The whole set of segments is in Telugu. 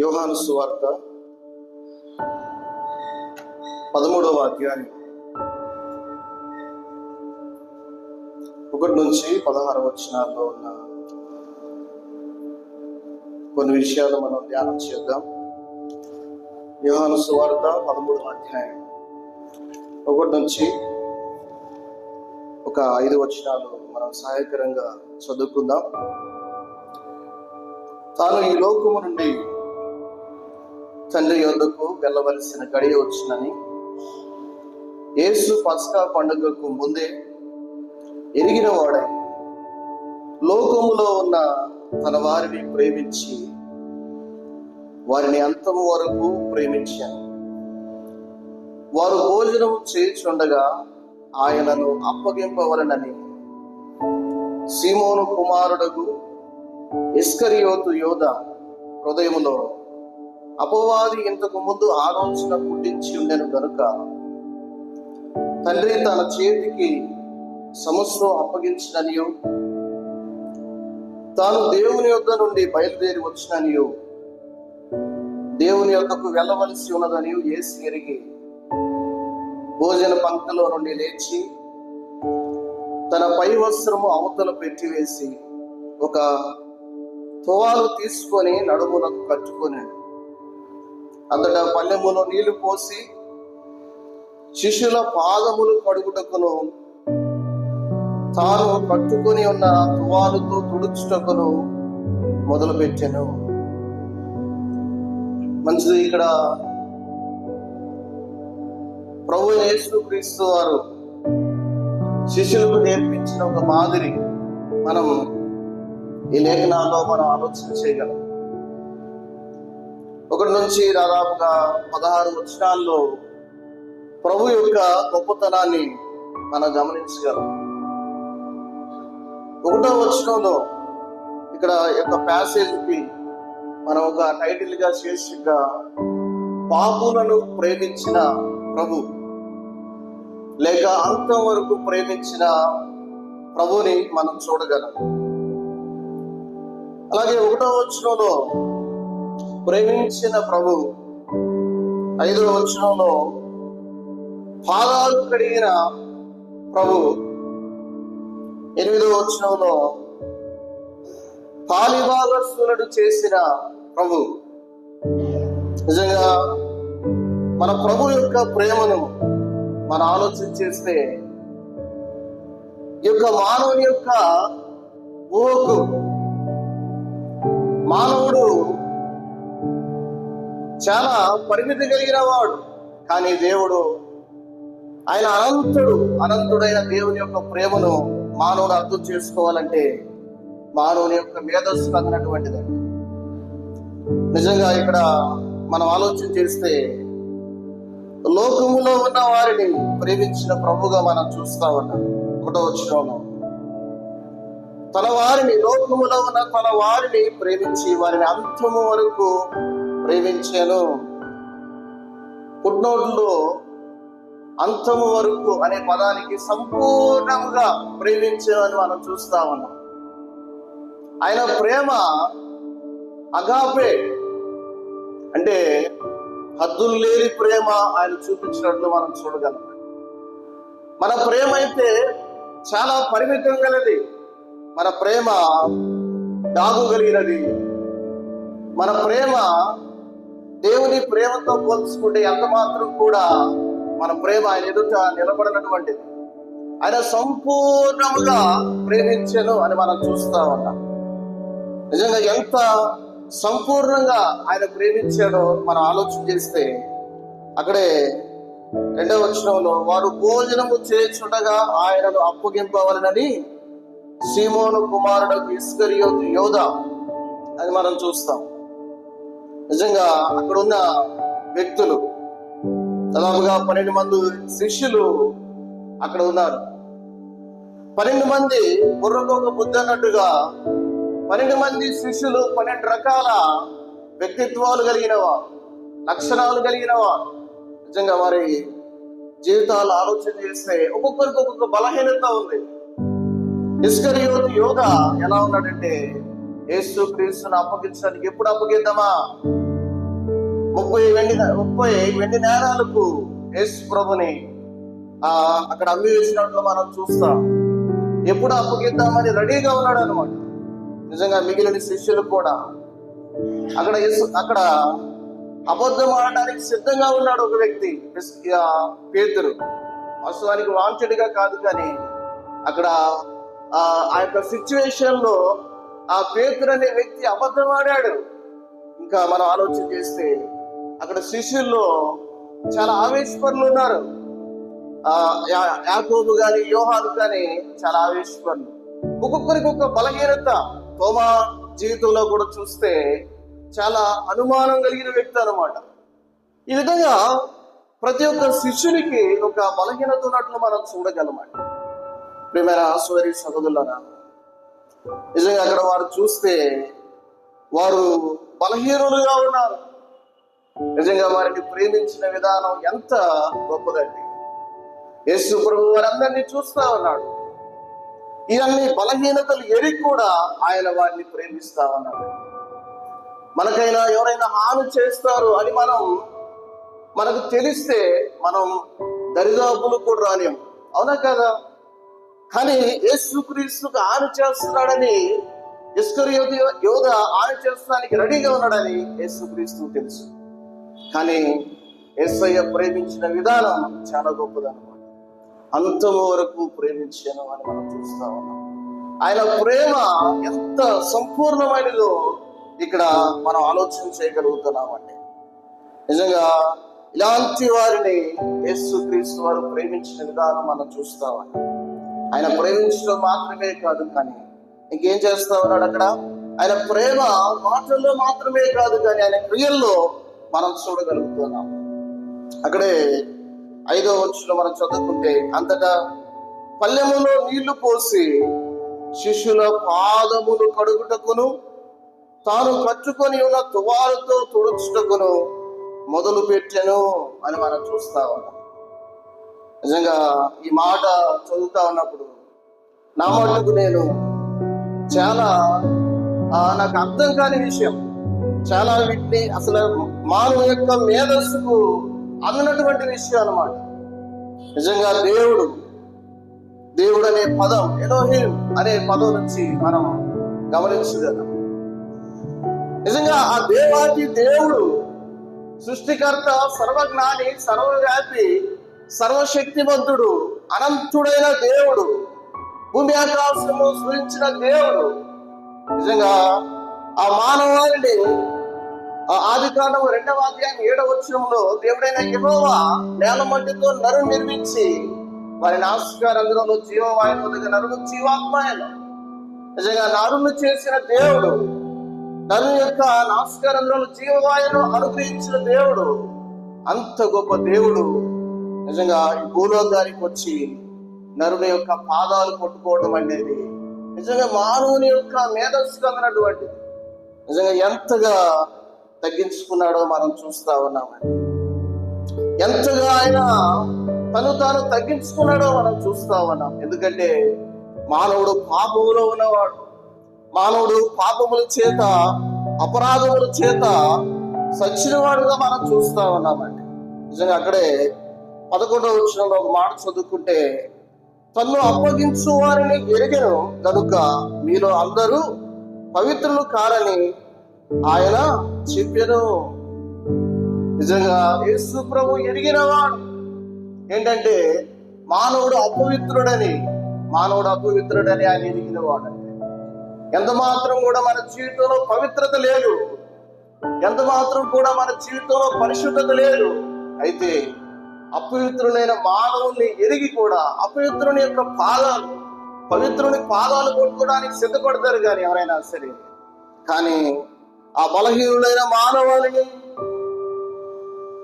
యోహాను సువార్త పదమూడవ అధ్యాయం ఒకటి నుంచి పదహారు వచనాల్లో ఉన్న కొన్ని విషయాలు మనం ధ్యానం చేద్దాం. యోహాను సువార్త పదమూడవ అధ్యాయం ఒకటి నుంచి ఒక ఐదు వచనాలు మనం సహాయకరంగా చదువుకుందాం. తాను ఈ లోకము నుండి తండ్రి యొద్దకు వెళ్ళవలసిన గడియ వచ్చినని. యేసు పస్కా పండుగకు ముందే ఎరిగిన వాడై లోకములో ఉన్న తన వారిని ప్రేమించి వారిని అంతం వరకు ప్రేమించాను. వారు భోజనం చేయుచుండగా ఆయనను అప్పగింపవలనని సీమోను కుమారుడకు ఇస్కరియోతు యోధ హృదయములో అపవాది ఇంతకు ముందు ఆలోచన పుట్టించి ఉండెను కనుక తండ్రి తన చేతికి సమస్తం అప్పగించిననియు తాను దేవుని యొద్ద నుండి బయలుదేరి వచ్చిననియో దేవుని యొద్దకు వెళ్ళవలసి ఉన్నదనియో ఏసి ఎరిగి భోజన పంక్తిలో నుండి లేచి తన పై వస్త్రము అవతల పెట్టివేసి ఒక తువాలు తీసుకొని నడుమునకు కట్టుకొనాడు అంతటా పల్లెములో నీళ్ళు పోసి శిష్యుల పాదములు కడుగుటకును తాను కట్టుకొని ఉన్న తువాలుతో తుడుచుటకును మొదలుపెట్టాను. మంచిది ఇక్కడ ప్రభు యేసు క్రీస్తు వారు శిష్యులకు నేర్పించిన ఒక మాదిరి మనం ఈ లేఖనాల్లో మనం ఆలోచన చేయగలం. ఒకటి నుంచి దాదాపుగా పదహారు వచనాల్లో ప్రభు యొక్క గొప్పతనాన్ని మనం గమనించగలం. ఒకటో వచనంలో ఇక్కడ యొక్క ప్యాసేజ్కి మనం ఒక టైటిల్గా శీర్షిక పాపులను ప్రేమించిన ప్రభు. లేక అంతం వరకు ప్రేమించిన ప్రభుని మనం చూడగలం. అలాగే ఒకటో వచనంలో ప్రేమించిన ప్రభు. ఐదో వచనంలో పాదాలు కడిగిన ప్రభు. ఎనిమిదో వచనంలో పాలిభాగస్సులను చేసిన ప్రభు. నిజంగా మన ప్రభు యొక్క ప్రేమను మన ఆలోచన చేస్తే ఈ యొక్క మానవుని యొక్క ఊహకు మానవుడు చాలా పరిమితి కలిగిన వాడు. కానీ దేవుడు ఆయన అనంతుడు అనంతుడైన దేవుని యొక్క ప్రేమను మానవుడు అర్థం చేసుకోవాలంటే మానవుని యొక్క మేధస్సు అన్నటువంటిదండి నిజంగా ఇక్కడ మనం ఆలోచన చేస్తే లోకములో ఉన్న వారిని ప్రేమించిన ప్రభుగా మనం చూస్తా ఉన్నాం. ఒకటో వచ్చిన తన వారిని లోకములో ఉన్న తన వారిని ప్రేమించి వారిని అంతము వరకు ప్రేమించాను. పుట్నోట్లో అంతము వరకు అనే పదానికి సంపూర్ణంగా ప్రేమించామని మనం చూస్తా ఉన్నాం. ఆయన ప్రేమ అగాపే. అంటే హద్దులు లేని ప్రేమ ఆయన చూపించినట్లు మనం చూడగలం. మన ప్రేమ అయితే చాలా పరిమితం గలది. మన ప్రేమ దాగు కలిగినది. మన ప్రేమ దేవుని ప్రేమతో పోల్చుకుంటే ఎంత మాత్రం కూడా మన ప్రేమ ఆయన ఎదుట నిలబడినటువంటిది. ఆయన సంపూర్ణముగా ప్రేమించను అని మనం చూస్తా ఉన్నాం. నిజంగా ఎంత సంపూర్ణంగా ఆయన ప్రేమించాడో మనం ఆలోచన చేస్తే అక్కడే రెండవ వచనంలో వారు భోజనము చేయుచుండగా ఆయనను అప్పగింపవలనని సీమోను కుమారుడు ఇస్కరియోతు యోధ అని మనం చూస్తాం. నిజంగా అక్కడ ఉన్న వ్యక్తులు దాదాపుగా పన్నెండు మంది శిష్యులు అక్కడ ఉన్నారు. పన్నెండు మంది బుర్రకొక బుద్ధి అన్నట్టుగా పన్నెండు మంది శిష్యులు పన్నెండు రకాల వ్యక్తిత్వాలు కలిగినవా లక్షణాలు కలిగినవా నిజంగా వారి జీవితాలు ఆలోచన చేస్తే ఒక్కొక్కరికి ఒక్కొక్క బలహీనత ఉంది. ఇస్కరియోతు యోగ ఎలా ఉన్నాడంటే యేసు క్రీస్తుని అప్పగించడానికి ఎప్పుడు అప్పగిద్దామా? ముప్పై వెండి ముప్పై వెండి నేరాలకు యేసు ప్రభుని ఆ అక్కడ అమ్మి వేసినట్లు మనం చూస్తాం. ఎప్పుడు అప్పగిద్దామని రెడీగా ఉన్నాడు అనమాట నిజంగా మిగిలిన శిష్యులు కూడా. అక్కడ అక్కడ అబద్ధం ఆడడానికి సిద్ధంగా ఉన్నాడు ఒక వ్యక్తి పిస్- పేతురు. వాస్తవానికి వాంఛడిగా కాదు కానీ అక్కడ ఆ ఆ యొక్క సిచ్యువేషన్లో ఆ పేతురు అనే వ్యక్తి అబద్ధం ఆడాడు. ఇంకా మనం ఆలోచన చేస్తే అక్కడ శిష్యుల్లో చాలా ఆవేశపరులు ఉన్నారు. ఆ యా- యాకోబు గాని యోహాను గాని చాలా ఆవేశపరులు. ఒక్కొక్కరికి ఒక బలహీనత. తోమా జీవితంలో కూడా చూస్తే చాలా అనుమానం కలిగిన వ్యక్తి అనమాట ఈ విధంగా ప్రతి ఒక్క శిష్యునికి ఒక బలహీనత ఉన్నట్లు మనం చూడగలమాట. ప్రియమైన సోదరి సహోదరులరా నిజంగా అక్కడ వారు చూస్తే వారు బలహీనులుగా ఉన్నారు. నిజంగా వారిని ప్రేమించిన విధానం ఎంత గొప్పదండి. యేసు ప్రభు వారందరినీ చూస్తా ఉన్నాడు. ఇవన్నీ బలహీనతలు ఎరి కూడా ఆయన వారిని ప్రేమిస్తా ఉన్నాడు. మనకైనా ఎవరైనా హాని చేస్తారు అని మనం మనకు తెలిస్తే మనం దరిదాపులు కూడా రాలేము అవునా కదా? కానీ యేసుక్రీస్తుకు హాని చేస్తున్నాడని ఇస్కర్ యోధ హాని చేస్తానికి రెడీగా ఉన్నాడని యేసుక్రీస్తు తెలుసు. కానీ యేసయ్య ప్రేమించిన విధానం చాలా గొప్పదన్నమాట. అంతం వరకు ప్రేమించాను అని మనం చూస్తా ఉన్నాం. ఆయన ప్రేమ ఎంత సంపూర్ణమైనదో ఇక్కడ మనం ఆలోచన చేయగలుగుతున్నామండి. నిజంగా ఇలాంటి వారిని యేసుక్రీస్తు వారు ప్రేమించిన విధానం మనం చూస్తామండి ఆయన ప్రేమించడం మాత్రమే కాదు కానీ ఇంకేం చేస్తా ఉన్నాడు అక్కడ? ఆయన ప్రేమ మాటల్లో మాత్రమే కాదు కానీ ఆయన క్రియల్లో మనం చూడగలుగుతున్నాం. అక్కడే ఐదో వచ్చులో మనం చదువుకుంటే అంతటా పల్లెములో నీళ్ళు పోసి శిష్యుల పాదములు కడుగుటకును తాను కట్టుకొని ఉన్న తువాలతో తుడుచుటకును మొదలు పెట్టాను అని మనం చూస్తా ఉన్నాం. నిజంగా ఈ మాట చదువుతా ఉన్నప్పుడు నా మటుకు నేను చాలా ఆ, నాకు అర్థం కాని విషయం. చాలా వీటిని అసలు మానవ యొక్క మేధస్సుకు అందినటువంటి విషయం అన్నమాట. నిజంగా దేవుడు దేవుడు అనే పదం ఎలోహిం అనే పదం నుంచి మనం గమనించగలం. నిజంగా ఆ దేవాది దేవుడు సృష్టికర్త సర్వజ్ఞాని సర్వవ్యాపి సర్వశక్తివంతుడు అనంతుడైన దేవుడు భూమి ఆకాశము సృష్టించిన దేవుడు. నిజంగా ఆ మానవాళిని ఆది కాండము రెండవ అధ్యాయం ఏడవ వచ్చంలో దేవుడైన యహోవా నేల మట్టితో నరు నిర్మించి వారి నాశకారంధ్రంలో జీవవాయువు వదగ నరుడు జీవాత్మాయను నిజంగా నరును చేసిన దేవుడు నరు యొక్క నాశకారంధ్రంలో జీవవాయును అనుగ్రహించిన దేవుడు అంత గొప్ప దేవుడు. నిజంగా ఈ భూలోకానికి వచ్చి నరుని యొక్క పాదాలు కొట్టుకోవడం అనేది నిజంగా మానవుని యొక్క మేధస్సు అందనటువంటిది నిజంగా ఎంతగా తగ్గించుకున్నాడో మనం చూస్తా ఉన్నామండి. ఎంతగా ఆయన తను తాను తగ్గించుకున్నాడో మనం చూస్తా ఉన్నాం. ఎందుకంటే మానవుడు పాపములో ఉన్నవాడు. మానవుడు పాపముల చేత అపరాధముల చేత సచ్చినవాడుగా మనం చూస్తా ఉన్నామండి. నిజంగా అక్కడే పదకొండవ వచ్చినంలో ఒక మాట చదువుకుంటే తన్ను అప్పగించు వారిని ఎరిగను కనుక మీలో అందరూ పవిత్రులు కారని ఆయన చెప్పాను. నిజంగా యేసు ప్రభు ఎరిగినవాడు ఏంటంటే మానవుడు అపవిత్రుడని మానవుడు అపవిత్రుడని ఆయన ఎరిగినవాడు ఎంత మాత్రం కూడా మన జీవితంలో పవిత్రత లేదు. ఎంత మాత్రం కూడా మన జీవితంలో పరిశుద్ధత లేదు. అయితే అపవిత్రులైన మానవుల్ని ఎరిగి కూడా అపవిత్రుని యొక్క పాదాలు పవిత్రుని పాదాలు కొట్టుకోవడానికి సిద్ధపడతారు కానీ ఎవరైనా సరే. కానీ ఆ బలహీనులైన మానవాళిని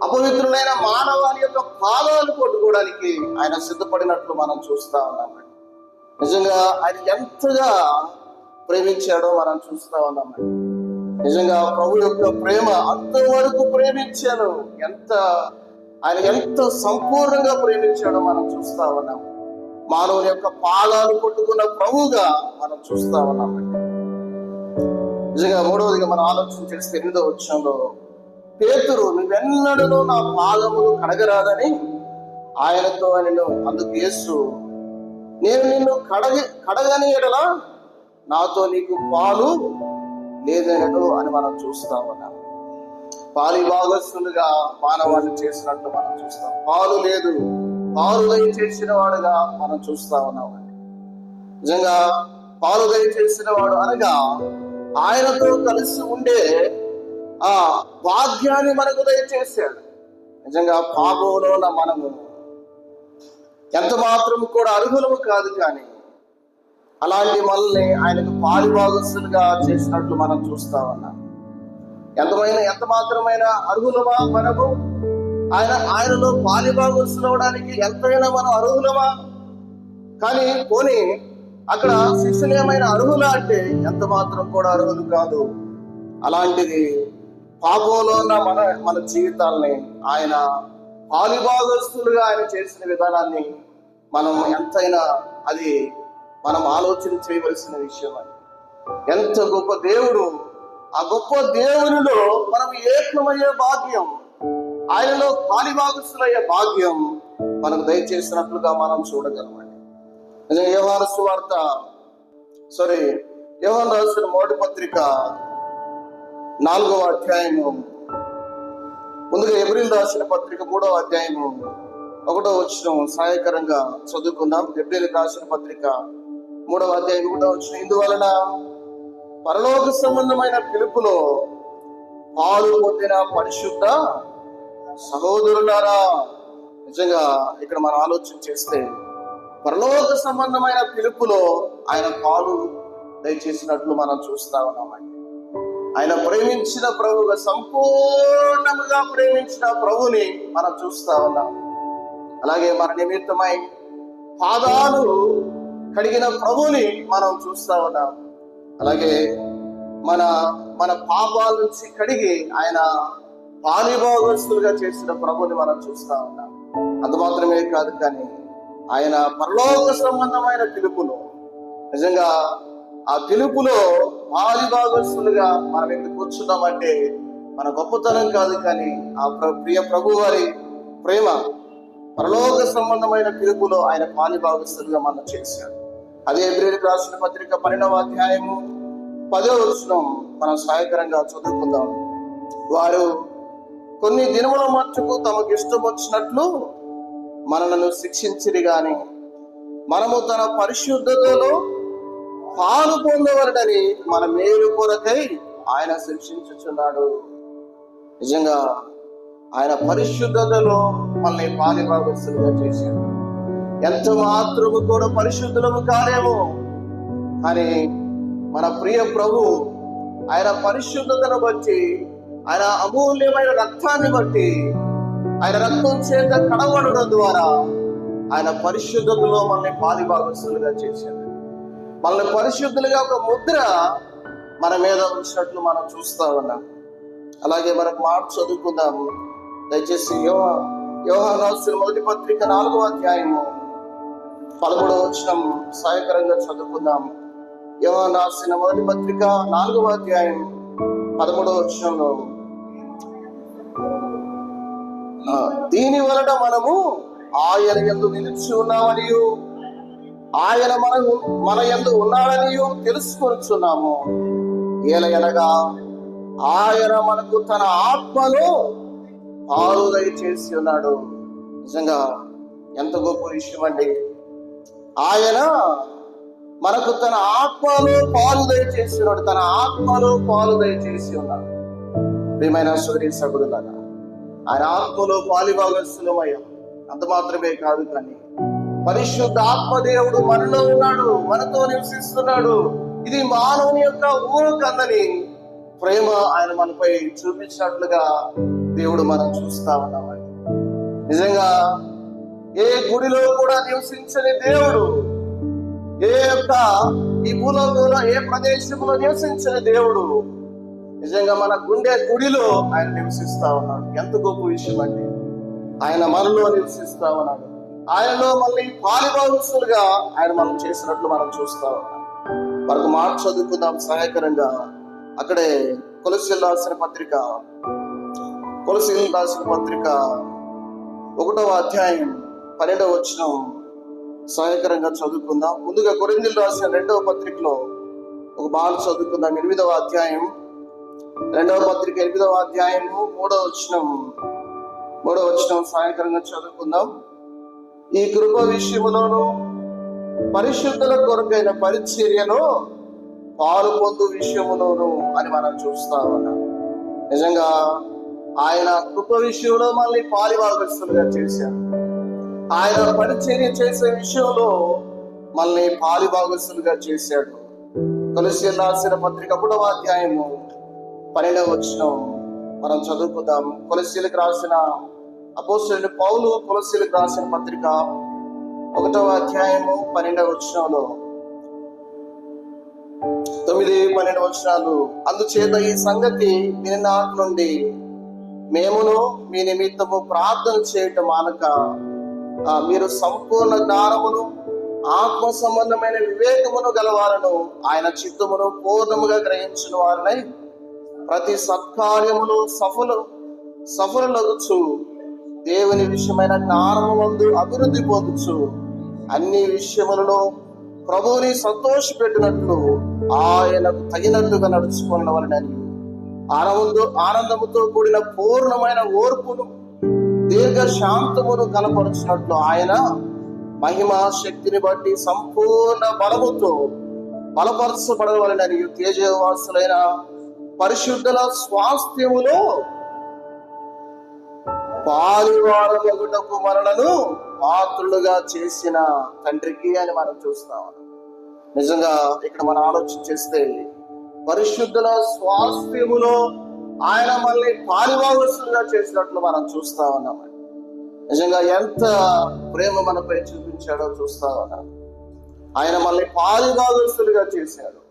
అపవిత్రులైన మానవాళి యొక్క పాదాలు కొట్టుకోవడానికి ఆయన సిద్ధపడినట్లు మనం చూస్తా ఉన్నామండి నిజంగా ఆయన ఎంతగా ప్రేమించాడో మనం చూస్తా ఉన్నామండి నిజంగా ప్రభు యొక్క ప్రేమ అంతవరకు ప్రేమించాను ఎంత ఆయన ఎంత సంపూర్ణంగా ప్రేమించాడో మనం చూస్తా ఉన్నాం. మానవుని యొక్క పాదాలు కొట్టుకున్న ప్రభువుగా మనం చూస్తా ఉన్నామండి నిజంగా మూడవదిగా మనం ఆలోచన చేస్తే ఎనిమిదో వచ్చంలో పేతురు నువ్వెన్నడూ నా పాదములు కడగరాదని ఆయనతో నిన్ను అందుకు యేసు. నేను నిన్ను కడగ కడగని ఎడలా నాతో నీకు పాలు లేదనడు అని మనం చూస్తా ఉన్నాం పాలి భాగస్తులుగా మానవాన్ని చేసినట్టు మనం చూస్తాం. పాలు లేదు పాలు దయ చేసిన వాడుగా మనం చూస్తా ఉన్నాం నిజంగా పాలు దయ చేసిన వాడు అనగా ఆయనతో కలిసి ఉండే ఆ భాగ్యాన్ని మనకు దయచేశాడు. నిజంగా పాపంలోన మనము ఎంత మాత్రం కూడా అర్హులము కాదు కానీ అలాంటి మనల్ని ఆయనకు పాలి చేసినట్టు చేసినట్లు మనం చూస్తా ఉన్నాం. ఎంతమైన ఎంత మాత్రమైన అర్హులమా మనము? ఆయన ఆయనలో పాలిభాగస్తులు అవడానికి ఎంతైనా మనం అర్హులమా? కానీ పోనీ అక్కడ శిక్షణీయమైన ఏమైనా అంటే ఎంత మాత్రం కూడా అర్హులు కాదు. అలాంటిది పాపంలో ఉన్న మన మన జీవితాల్ని ఆయన పాలిభాగస్తులుగా ఆయన చేసిన విధానాన్ని మనం ఎంతైనా అది మనం ఆలోచన చేయవలసిన విషయం అని ఎంత గొప్ప దేవుడు ఆ గొప్ప దేవునిలో మనం ఏకమయ్యే భాగ్యం ఆయనలో పాలిభాగస్తులయ్యే భాగ్యం మనకు దయచేసినట్లుగా మనం చూడగలం యోహాను సువార్త. సారీ యోహాన్ రాసిన మొదటి పత్రిక నాలుగవ అధ్యాయము. ముందుగా ఎబ్రిల్ రాసిన పత్రిక మూడవ అధ్యాయము. ఒకటో వచ్చిన సహాయకరంగా చదువుకుందాం. ఎబ్రిల్ రాసిన పత్రిక మూడవ అధ్యాయం కూడా వచ్చిన ఇందువలన పరలోక సంబంధమైన పిలుపులో పాలు పొందిన పరిశుద్ధ సహోదరులారా. నిజంగా ఇక్కడ మనం ఆలోచన చేస్తే పరలోక సంబంధమైన పిలుపులో ఆయన పాలు దయచేసినట్లు మనం చూస్తా ఉన్నామండి. ఆయన ప్రేమించిన ప్రభుగా సంపూర్ణంగా ప్రేమించిన ప్రభుని మనం చూస్తా ఉన్నాం. అలాగే మన నిమిత్తమై పాదాలు కడిగిన ప్రభుని మనం చూస్తా ఉన్నాం. అలాగే మన మన పాపాల నుంచి కడిగి ఆయన పాలిభోగస్తులుగా చేసిన ప్రభుని మనం చూస్తా ఉన్నాం. అంత మాత్రమే కాదు కానీ ఆయన పరలోక సంబంధమైన పిలుపులో నిజంగా ఆ పిలుపులో పాలిభాగస్తులుగా మనం ఇక్కడ కూర్చున్నామంటే మన గొప్పతనం కాదు కానీ ఆ ప్ర- ప్రియ ప్రభు వారి ప్రేమ పరలోక సంబంధమైన పిలుపులో ఆయన పాలిభాగస్తులుగా మనం చేశాడు. అదే ఎబ్రిల్ రాసిన పత్రిక పన్నెండవ అధ్యాయము పదో వచనం మనం సహాయకరంగా చదువుకుందాం. వారు కొన్ని దినముల మట్టుకు తమకు ఇష్టం వచ్చినట్లు మనలను శిక్షించిరి గాని. మనము తన పరిశుద్ధతలో పాలు పొందవలడని మన మేలు కొరకై ఆయన శిక్షించుచున్నాడు. నిజంగా ఆయన పరిశుద్ధతలో మనల్ని పాలిభాగస్తులుగా చేశాడు. ఎంత మాత్రము కూడా పరిశుద్ధులము కాలేము. కానీ మన ప్రియ ప్రభు ఆయన పరిశుద్ధతను బట్టి ఆయన అమూల్యమైన రక్తాన్ని బట్టి ఆయన రక్తం చేత కడవడడం ద్వారా ఆయన పరిశుద్ధతలో మనల్ని పాలిభాగస్తులుగా చేశాడు. మనల్ని పరిశుద్ధులుగా ఒక ముద్ర మన మీద ఉంచినట్లు మనం చూస్తా ఉన్నాం. అలాగే మనకు మాట చదువుకుందాం. దయచేసి యోహ యోహానాస్తుల మొదటి పత్రిక నాలుగో అధ్యాయము పదమూడవ వచ్చిన సహాయకరంగా చదువుకుందాం. యోహానాసిన మొదటి పత్రిక నాలుగవ అధ్యాయం పదమూడవ వచ్చినంలో దీని వలన మనము ఆయన ఎందు నిలిచి ఉన్నామనియు. ఆయన మన మన ఎందు ఉన్నాడనియు తెలుసుకొనిచున్నాము. ఏలయనగా ఆయన మనకు తన ఆత్మలో పాలు చేసి ఉన్నాడు. నిజంగా ఎంత గొప్ప విషయం అండి. ఆయన మనకు తన ఆత్మలో పాలు దయచేసి ఉన్నాడు. తన ఆత్మలో పాలు దయచేసి ఉన్నాడు. ప్రియమైన సోదరి సగుడులాగా ఆయన ఆత్మలో పాలిభాగస్థులమయ్యాం అంత మాత్రమే కాదు కానీ పరిశుద్ధ ఆత్మదేవుడు మనలో ఉన్నాడు మనతో నివసిస్తున్నాడు. ఇది మానవుని యొక్క ఊరకందని ప్రేమ ఆయన మనపై చూపించినట్లుగా దేవుడు మనం చూస్తా ఉన్నామండి. నిజంగా ఏ గుడిలో కూడా నివసించని దేవుడు ఏ యొక్క ఈ భూలోకంలో ఏ ప్రదేశంలో నివసించని దేవుడు నిజంగా మన గుండె గుడిలో ఆయన నివసిస్తా ఉన్నాడు. ఎంత గొప్ప విషయం అండి. ఆయన మనలో నివసిస్తా ఉన్నాడు. ఆయనలో మళ్ళీ పాలిభాగస్తులుగా ఆయన మనం చేసినట్లు మనం చూస్తా ఉన్నాం. మనకు మాట చదువుకుందాం సహాయకరంగా. అక్కడే కొలసి రాసిన పత్రిక కొలసీలు రాసిన పత్రిక ఒకటవ అధ్యాయం పన్నెండవ వచ్చిన సహాయకరంగా చదువుకుందాం. ముందుగా కొరిందులు రాసిన రెండవ పత్రికలో ఒక బాగా చదువుకుందాం. ఎనిమిదవ అధ్యాయం రెండవ పత్రిక ఎనిమిదవ అధ్యాయము మూడవ వచనం. మూడవ వచనం సాయంత్రంగా చదువుకుందాం. ఈ కృప విషయములోను పరిశుద్ధుల కొరకైన పరిచర్యను పాలు పొందు విషయములోను అని మనం చూస్తా ఉన్నాం. నిజంగా ఆయన కృప విషయంలో మనల్ని పాలిభాగస్తులుగా చేశారు ఆయన పరిచర్య చేసే విషయంలో మనల్ని పాలిభాగస్తులుగా చేశాడు. తులసి రాసిన పత్రిక ఒకటవ అధ్యాయము పన్నెండవ వచ్చిన మనం చదువుకుందాం. కొలసీలకు రాసిన అపోస్తుని పౌలు కొలసీలకు రాసిన పత్రిక ఒకటవ అధ్యాయము పన్నెండవ వచనంలో. తొమ్మిది పన్నెండు వచనాలు. అందుచేత ఈ సంగతి విని నాటి నుండి మేమును మీ నిమిత్తము ప్రార్థన చేయటం మానక మీరు సంపూర్ణ జ్ఞానమును ఆత్మ సంబంధమైన వివేకమును గలవారను ఆయన చిత్తమును పూర్ణముగా గ్రహించిన వారినై ప్రతి సత్కార్యమును సఫలు సఫలలగుచు. దేవుని విషయమైన జ్ఞానము మందు అభివృద్ధి పొందుచు. అన్ని విషయములలో ప్రభువుని సంతోషపెట్టినట్లు ఆయనకు తగినట్టుగా నడుచుకున్నవలనని ఆనందంతో ఆనందముతో కూడిన పూర్ణమైన ఓర్పును దీర్ఘ శాంతమును కనపరుచినట్లు ఆయన మహిమ శక్తిని బట్టి సంపూర్ణ బలముతో బలపరచబడవలనని. తేజవాసులైన పరిశుద్ధుల స్వాస్థ్యములో పాలివారమగుటకు మనలను పాత్రులుగా చేసిన తండ్రికి అని మనం చూస్తాం నిజంగా ఇక్కడ మనం ఆలోచన చేస్తే పరిశుద్ధుల స్వాస్థ్యములో ఆయన మనల్ని పాలివారసులుగా చేసినట్లు మనం చూస్తా ఉన్నాం. నిజంగా ఎంత ప్రేమ మనపై చూపించాడో చూస్తా ఉన్నాం. ఆయన మనల్ని పాలిభాగస్తులుగా చేశాడు.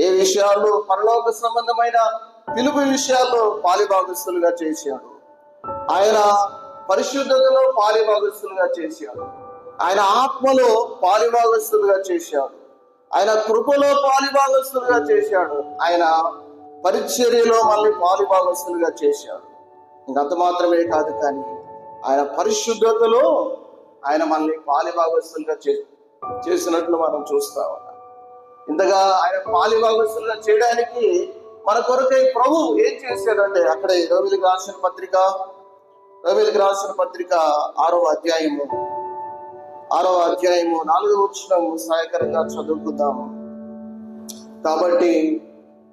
ఏ విషయాల్లో పరలోక సంబంధమైన పిలుపు విషయాల్లో పాలిభాగస్తులుగా చేశాడు. ఆయన పరిశుద్ధతలో పాలిభాగస్తులుగా చేశాడు. ఆయన ఆత్మలో పాలిభాగస్తులుగా చేశాడు. ఆయన కృపలో పాలిభాగస్తులుగా చేశాడు. ఆయన పరిచర్యలో మళ్ళీ పాలిభాగస్తులుగా చేశాడు. ఇంకంత మాత్రమే కాదు కానీ ఆయన పరిశుద్ధతలో ఆయన మనల్ని పాలిభాగస్తులుగా చే చేసినట్లు మనం చూస్తాం. ఇంతగా ఆయన పాలిభాగస్తులుగా చేయడానికి మన కొరకై ప్రభు ఏం చేశాడంటే అక్కడ రవిలకు రాసిన పత్రిక రవిలకు రాసిన పత్రిక ఆరవ అధ్యాయము. ఆరవ అధ్యాయము నాలుగో వచ్చిన సహాయకరంగా చదువుకుందాము. కాబట్టి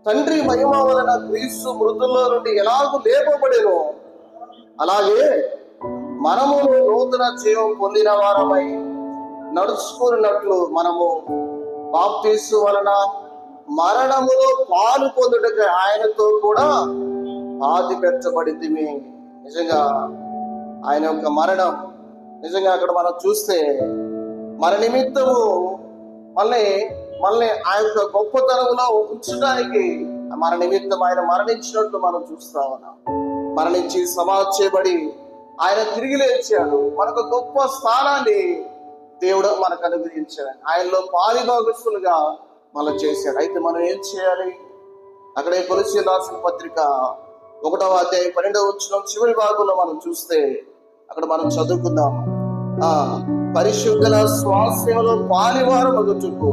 తండ్రి మహిమ వలన క్రీస్తు మృతుల్లో నుండి ఎలాగూ లేపబడేనో? అలాగే మనము నూతన జీవం పొందిన వారమై నడుచుకున్నట్లు మనము బాప్తీసు వలన మరణములో పాలు పొందుటకు ఆయనతో కూడా ఆది పెట్టబడింది నిజంగా ఆయన యొక్క మరణం నిజంగా అక్కడ మనం చూస్తే మన నిమిత్తము మళ్ళీ మళ్ళీ ఆ యొక్క గొప్పతనంలో ఉంచడానికి మన నిమిత్తం ఆయన మరణించినట్లు మనం చూస్తా ఉన్నాం. మరణించి సమాధి చేయబడి ఆయన తిరిగి లేచాడు. మనకు గొప్ప స్థానాన్ని దేవుడు మనకు అనుగ్రహించాడు ఆయనలో పాలిభాగస్తులుగా మనం చేశాడు. అయితే మనం ఏం చేయాలి? అక్కడే తులసి రాసిన పత్రిక ఒకటవ అధ్యాయం పన్నెండవ వచ్చిన చివరి భాగంలో మనం చూస్తే అక్కడ మనం చదువుకుందాం. ఆ పరిశుద్ధుల స్వాస్యంలో పాలివారు మగుచుకు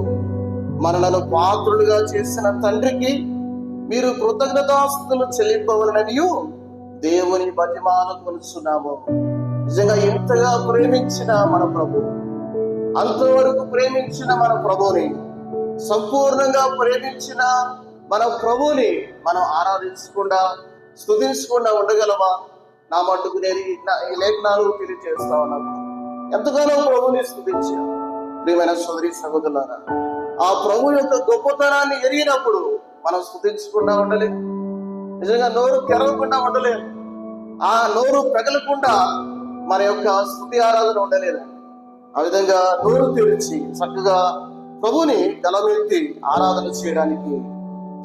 మనలను పాత్రులుగా చేసిన తండ్రికి మీరు కృతజ్ఞతాస్తులు చెల్లింపవలననియు దేవుని బతిమాను కొలుస్తున్నాము. నిజంగా ఎంతగా ప్రేమించిన మన ప్రభు అంతవరకు ప్రేమించిన మన ప్రభుని సంపూర్ణంగా ప్రేమించిన మన ప్రభుని మనం ఆరాధించకుండా స్థుతించకుండా ఉండగలమా? నా మట్టుకు నేను ఈ లేఖనాలు తెలియజేస్తా ఉన్నాను. ఎంతగానో ప్రభుని స్తుతించాను ప్రియమైన సోదరి సహోదరులారా ఆ ప్రభు యొక్క గొప్పతనాన్ని ఎరిగినప్పుడు మనం స్థుతించకుండా ఉండలేము నిజంగా నోరు తెరవకుండా ఉండలేము ఆ నోరు పెగలకుండా మన యొక్క స్థుతి ఆరాధన ఉండలేదు ఆ విధంగా నోరు తెరిచి చక్కగా ప్రభుని గలమెత్తి ఆరాధన చేయడానికి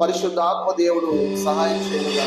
పరిశుద్ధ ఆత్మదేవుడు సహాయం చేయగా